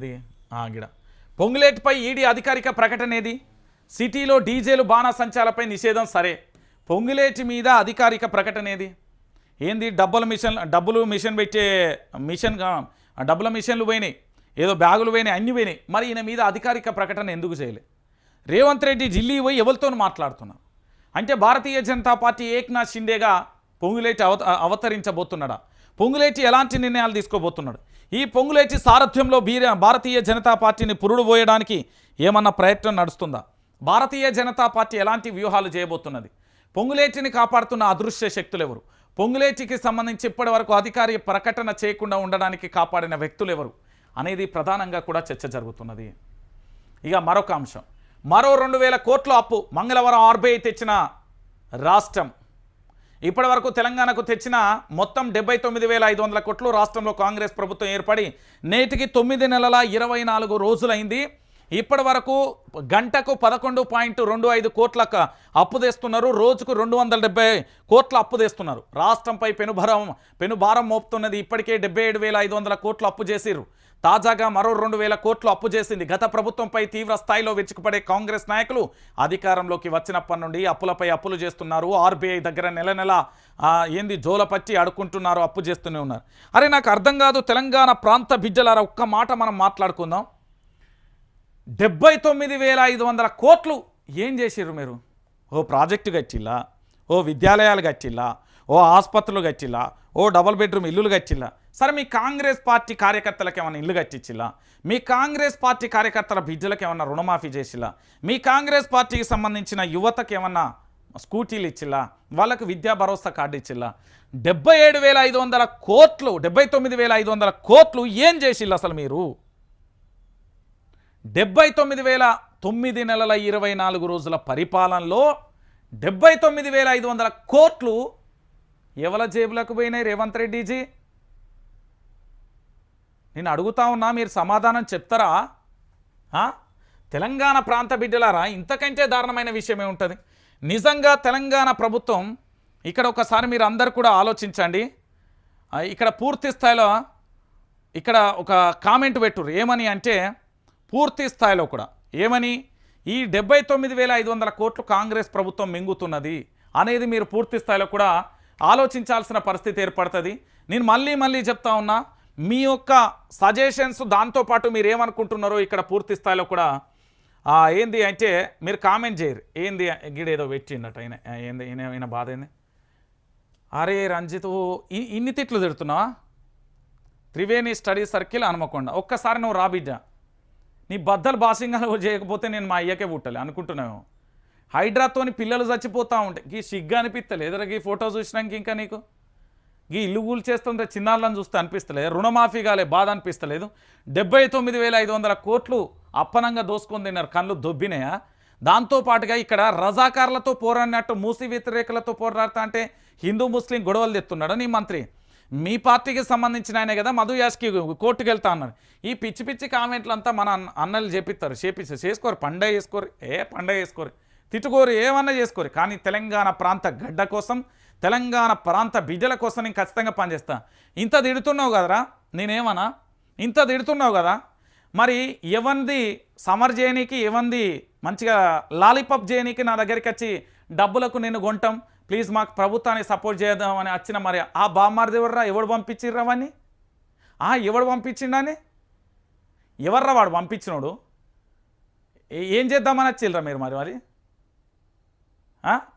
ఇది గిడ. పొంగులేటిపై ఈడీ అధికారిక ప్రకటన ఏది? సిటీలో డీజేలు బాణసంచాలపై నిషేధం సరే. పొంగులేటి మీద అధికారిక ప్రకటన ఏది? ఏంది డబ్బుల మిషన్ డబ్బులు మిషన్ పెట్టే మిషన్ డబ్బుల మిషన్లు పోయినాయి. ఏదో బ్యాగులు పోయినాయి అన్ని పోయినాయి. మరి ఈయన మీద అధికారిక ప్రకటన ఎందుకు చేయలే? రేవంత్ రెడ్డి ఢిల్లీ పోయి ఎవరితో మాట్లాడుతున్నారు అంటే భారతీయ జనతా పార్టీ ఏక్నాథ్ షిండేగా పొంగులేటి అవత అవతరించబోతున్నాడా? పొంగులేటి ఎలాంటి నిర్ణయాలు తీసుకోబోతున్నాడు? ఈ పొంగులేటి సారథ్యంలో బీర భారతీయ జనతా పార్టీని పురుడు పోయడానికి ఏమన్నా ప్రయత్నం నడుస్తుందా? భారతీయ జనతా పార్టీ ఎలాంటి వ్యూహాలు చేయబోతున్నది? పొంగులేటిని కాపాడుతున్న అదృశ్య శక్తులు ఎవరు పొంగులేటికి సంబంధించి ఇప్పటి వరకు అధికారి ప్రకటన చేయకుండా ఉండడానికి కాపాడిన వ్యక్తులు ఎవరు అనేది ప్రధానంగా కూడా చర్చ జరుగుతున్నది. ఇక మరొక అంశం. మరో రెండు వేల కోట్ల అప్పు మంగళవారం ఆర్బీఐ తెచ్చిన రాష్ట్రం ఇప్పటి వరకు తెలంగాణకు తెచ్చిన మొత్తం డెబ్బై తొమ్మిది వేల ఐదు వందల కోట్లు రాష్ట్రంలో కాంగ్రెస్ ప్రభుత్వం ఏర్పడి నేటికి తొమ్మిది నెలల ఇరవై నాలుగు రోజులైంది. ఇప్పటి వరకు గంటకు పదకొండు పాయింట్ రెండు ఐదు కోట్ల అప్పు తెస్తున్నారు. రోజుకు రెండు వందల డెబ్బై కోట్ల అప్పు తెస్తున్నారు. రాష్ట్రంపై పెనుభారం పెనుభారం మోపుతున్నది ఇప్పటికే డెబ్బై ఏడు వేల ఐదు వందల కోట్లు అప్పు చేసిర్రు. తాజాగా మరో రెండు వేల కోట్లు అప్పు చేసింది. గత ప్రభుత్వంపై తీవ్ర స్థాయిలో విరుచుకుపడే కాంగ్రెస్ నాయకులు అధికారంలోకి వచ్చినప్పటి నుండి అప్పులపై అప్పులు చేస్తున్నారు. ఆర్బీఐ దగ్గర నెల నెల ఏంది జోలపచ్చి అడుక్కుంటున్నారు అప్పు చేస్తూనే ఉన్నారు. అరే నాకు అర్థం కాదు తెలంగాణ ప్రాంత బిడ్డలారా ఒక్క మాట మనం మాట్లాడుకుందాం. డెబ్బై తొమ్మిది వేల ఐదు వందల కోట్లు ఏం చేసిర్రు మీరు? ఓ ప్రాజెక్టు కట్టిల్లా? ఓ విద్యాలయాలు గచ్చిల్లా ఓ ఆసుపత్రులు కట్టిల్లా? ఓ డబల్ బెడ్రూమ్ ఇల్లులు కట్టిల్లా? సరే మీ కాంగ్రెస్ పార్టీ కార్యకర్తలకు ఏమైనా ఇల్లు కట్టించిలా మీ కాంగ్రెస్ పార్టీ కార్యకర్తల బిడ్డలకు ఏమన్నా రుణమాఫీ చేసిలా? మీ కాంగ్రెస్ పార్టీకి సంబంధించిన యువతకు ఏమన్నా స్కూటీలు ఇచ్చిలా? వాళ్ళకు విద్యా భరోసా కార్డు ఇచ్చిలా? డెబ్బై ఏడు వేల ఐదు వందల కోట్లు డెబ్బై తొమ్మిది వేల ఐదు వందల కోట్లు ఏం చేసిల్లు అసలు మీరు? డెబ్బై తొమ్మిది వేల తొమ్మిది నెలల ఇరవై నాలుగు రోజుల పరిపాలనలో డెబ్బై తొమ్మిది వేల ఐదు వందల కోట్లు ఎవల జేబులకు పోయినాయి రేవంత్ రెడ్డిజీ నేను అడుగుతా ఉన్నా మీరు సమాధానం చెప్తారా? తెలంగాణ ప్రాంత బిడ్డలారా ఇంతకంటే దారుణమైన విషయమే ఉంటుంది నిజంగా తెలంగాణ ప్రభుత్వం ఇక్కడ ఒకసారి మీరు అందరు కూడా ఆలోచించండి. ఇక్కడ పూర్తి స్థాయిలో ఇక్కడ ఒక కామెంట్ పెట్టురు ఏమని అంటే పూర్తి స్థాయిలో కూడా. ఏమని? ఈ డెబ్బై తొమ్మిది వేల ఐదు వందల కోట్లు కాంగ్రెస్ ప్రభుత్వం మింగుతున్నది అనేది మీరు పూర్తి స్థాయిలో కూడా ఆలోచించాల్సిన పరిస్థితి ఏర్పడుతుంది. నేను మళ్ళీ మళ్ళీ చెప్తా ఉన్నా మీ యొక్క సజెషన్స్ దాంతోపాటు మీరు ఏమనుకుంటున్నారో ఇక్కడ పూర్తి స్థాయిలో కూడా ఏంది అంటే మీరు కామెంట్ చేయరు. ఏంది గిడేదో పెట్టిండట ఆయన ఏంది ఈయన ఈయన బాధ ఏంది? అరే రంజిత్ ఇన్ని తిట్లు తిడుతున్నావా? Triveni study circle Hanumakonda. ఒక్కసారి నువ్వు రా బిడ్డ. నీ బద్దలు బాసింగాలు చేయకపోతే నేను మా అయ్యకే పుట్టాలి అనుకుంటున్నావు హైడ్రాతోని పిల్లలు చచ్చిపోతూ ఉంటాయి గీ సిగ్గా అనిపిస్తలేదు గీ ఫోటో చూసినాక ఇంకా నీకు? గీ ఇల్లు కూల్ చేస్తుంటే చిన్నాళ్ళని చూస్తే అనిపిస్తలేదు. రుణమాఫీ కాలే బాధ అనిపిస్తలేదు. డెబ్బై తొమ్మిది వేల ఐదు వందల కోట్లు అప్పనంగా దోసుకొని తిన్నారు. కళ్ళు దొబ్బినాయా? దాంతోపాటుగా ఇక్కడ రజాకార్లతో పోరాడినట్టు మూసి వ్యతిరేకులతో పోరాడుతా అంటే హిందూ ముస్లిం గొడవలు తెస్తున్నాడు నీ మంత్రి. మీ పార్టీకి సంబంధించిన ఆయనే కదా మధు యాస్కి కోర్టుకు వెళ్తా అన్నారు ఈ పిచ్చి పిచ్చి కామెంట్లు అంతా మన అన్నలు చేపిస్తారు చేపిస్తారు చేసుకోరు పండగ చేసుకోరు. ఏ పండగ చేసుకోరు? తిట్టుకోరు ఏమన్నా చేసుకోరు. కానీ తెలంగాణ ప్రాంత గడ్డ కోసం తెలంగాణ ప్రాంత బిడ్డల కోసం నేను ఖచ్చితంగా పనిచేస్తా. ఇంత తిడుతున్నావు కదరా? నేనేమన్నా? ఇంత తిడుతున్నావు కదా? మరి ఎవంది సమర్ చేయనీకి ఎవంది మంచిగా లాలీపాప్ చేయనీకి నా దగ్గరికి వచ్చి డబ్బులకు నేను కొంటాం. ప్లీజ్ మాకు ప్రభుత్వాన్ని సపోర్ట్ చేద్దామని వచ్చిన మరి ఆ బామ్మారిది ఎవర్రా? ఎవడు పంపించిర్రా అవన్నీ ఆ ఎవడు పంపించిండని ఎవర్రా వాడు పంపించినోడు? ఏ- ఏం చేద్దామని వచ్చిల్రా మీరు మరి మరి?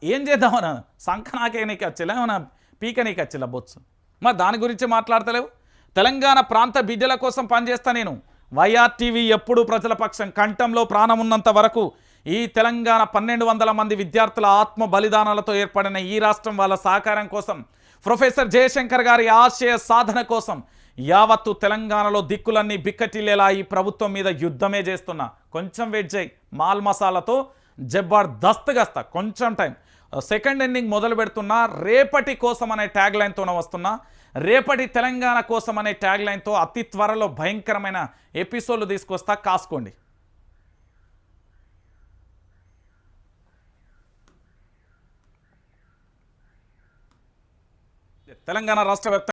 ఏం చేద్దామన్నా సంఖ నాకే నీకు వచ్చిలా ఏమన్నా పీక నీకు వచ్చిలా బొత్సు మరి దాని గురించి మాట్లాడతలేవు? తెలంగాణ ప్రాంత బిడ్డల కోసం పనిచేస్తా నేను. వైఆర్ టీవీ ఎప్పుడు ప్రజల పక్షం కంఠంలో ప్రాణం ఉన్నంత వరకు ఈ తెలంగాణ పన్నెండు వందల మంది విద్యార్థుల ఆత్మ బలిదానాలతో ఏర్పడిన ఈ రాష్ట్రం వాళ్ళ సహకారం కోసం ప్రొఫెసర్ జయశంకర్ గారి ఆశయ సాధన కోసం యావత్తు తెలంగాణలో దిక్కులన్నీ బిక్కటిల్లేలా ఈ ప్రభుత్వం మీద యుద్ధమే చేస్తున్నా. కొంచెం వెయిట్ చేయి. మాల్ మసాలాతో జబర్దస్త్గా కొంచెం టైం. సెకండ్ ఎండింగ్ మొదలు పెడుతున్నా రేపటి కోసం అనే ట్యాగ్ లైన్తోనే వస్తున్నా. రేపటి తెలంగాణ కోసం అనే ట్యాగ్ లైన్తో అతి త్వరలో భయంకరమైన ఎపిసోడ్లు తీసుకొస్తా. కాసుకోండి. తెలంగాణ రాష్ట్ర